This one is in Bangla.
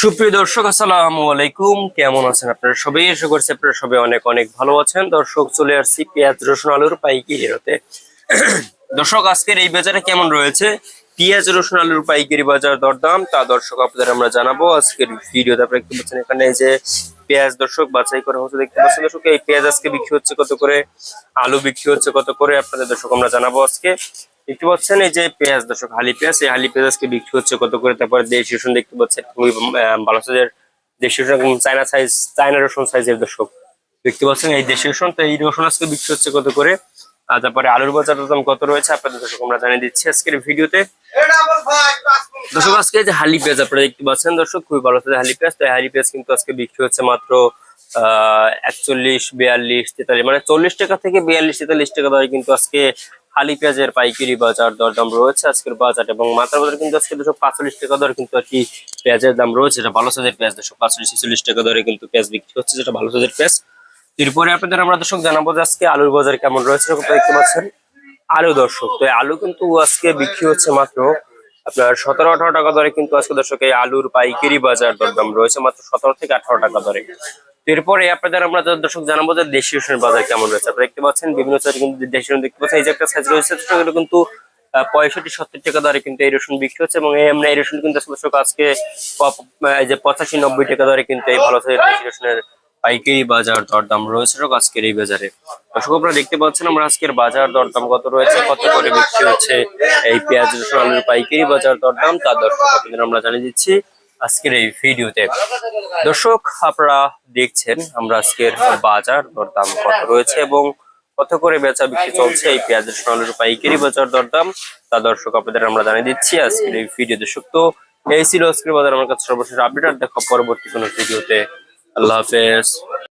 সুপ্রিয় দর্শক, আসসালামু আলাইকুম। কেমন আছেন আপনারা সবাই? এসে করছে আপনারা সবাই অনেক অনেক ভালো আছেন। দর্শক, চলে আসছি পেঁয়াজ, রসুন, আলুর পাইকারি হতে দর্শক, আজকের এই বাজারে কেমন রয়েছে? পেঁয়াজ, রসুন, আলুর পাইকারি বাজার দরদাম, তা দর্শক, আপনাদের আমরা জানাব। আজকের ভিডিওতে আপনারা দেখতে পাচ্ছেন এখানে? এই যে পেঁয়াজ দর্শক, বাছাই করে হচ্ছে, দেখতে পাচ্ছেন দর্শক, এই পেঁয়াজ আজকে বিক্রি হচ্ছে কত করে? আলু বিক্রি হচ্ছে কত করে? আপনাদের দর্শক, আমরা জানাব আজকে। দেখতে পাচ্ছেন এই যে পেঁয়াজ, দর্শক, হালি পেঁয়াজ, এই হালি পেঁয়াজ বিক্রি হচ্ছে কত করে? তারপরে দেশি রসুন দেখতে পাচ্ছেন, খুবই ভালো সাইজের দেশি রসুন চায়না সাইজ চায়না রসুন সাইজের দর্শক। দেখতে পাচ্ছেন এই দেশি রসুন, তো এই রসুন আজকে বিক্রি হচ্ছে কত করে? আর তারপরে আলুর বাজার দাম কত রয়েছে? আপনাদের দর্শক, আমরা জানিয়ে দিচ্ছি আজকের ভিডিওতে। দর্শক, আজকে যে হালি পেঁয়াজ, আপনারা দেখতে পাচ্ছেন দর্শক, খুবই ভালো সাইজের হালি পেঁয়াজ, তো হালি পেঁয়াজ কিন্তু আজকে বিক্রি হচ্ছে মাত্র একচল্লিশ, বিয়াল্লিশ, তেতাল্লিশ মানে চল্লিশ টাকা থেকে বিয়াল্লিশ, তেতাল্লিশ টাকা দরে কিন্তু আজকে হালি পেঁয়াজের পাইকারি বাজার দরদাম রয়েছে আজকের বাজার এবং মাথার বাজার কিন্তু আজকে দুশো পাঁচচল্লিশ টাকা দরে কিন্তু আর কি পেঁয়াজের দাম রয়েছে। যেটা ভালো সাইজের পেঁয়াজ, দুশো পাঁচচল্লিশ, ছেচল্লিশ টাকা দরে কিন্তু পেঁয়াজ বিক্রি হচ্ছে, যেটা ভালো সাইজের পেঁয়াজ। এরপরে আপনাদের আমরা দর্শক জানাব যে আজকে আলুর বাজার কেমন রয়েছে দেখতে পাচ্ছেন। আলু দর্শক, তো আলু কিন্তু আজকে বিক্রি হচ্ছে মাত্র আপনার সতেরো, আঠারো টাকা দরে কিন্তু আজকে দর্শক এই আলুর পাইকারি বাজার দরদাম রয়েছে মাত্র সতেরো থেকে আঠারো টাকা দরে। এরপরে আপনাদের আমরা দর্শক জানাব যে দেশি রসুনের বাজার কেমন রয়েছে। আপনারা দেখতে পাচ্ছেন, বিভিন্ন সাইজে কিন্তু দেশি রসুন দেখতে পাচ্ছেন। এই যে একটা সাইজ রয়েছে সেটা কিন্তু পঁয়ষট্টি, সত্তর টাকা দরে কিন্তু এই রসুন বিক্রি হচ্ছে এবং এই আমরা এই রসুন কিন্তু দর্শক আজকে যে পঁচাশি, নব্বই টাকা দরে কিন্তু এই ভালো সাইজের দেশি রসুনের পাইকারি বাজার দরদাম রয়েছে আজকের এই বাজারে। দর্শক আপনারা দেখতে পাচ্ছেন, আমরা আজকের বাজার দরদাম কত রয়েছে, কত করে বিক্রি হচ্ছে এই পেঁয়াজ, রসুন, আলুর পাইকারি বাজার দরদাম, তা দর্শক আপনাদের আমরা জানিয়ে দিচ্ছি। আজকের এই ভিডিওতে। দর্শক, আপনারা দেখছেন, আমরা আজকের বাজার, দরদাম কত রয়েছে এবং কত করে বেচা বিক্রি চলছে, এই পেঁয়াজের রসুন আলুর পাইকারি বাজার দরদাম। তা দর্শক, আপনাদের আমরা জানিয়ে দিচ্ছি, আজকের এই ভিডিও দর্শক, তো এই ছিল আজকের বাজার। আমার কাছে সর্বশেষ আপডেট, আর দেখা পরবর্তী কোনো ভিডিওতে। আল্লাহ হাফেজ।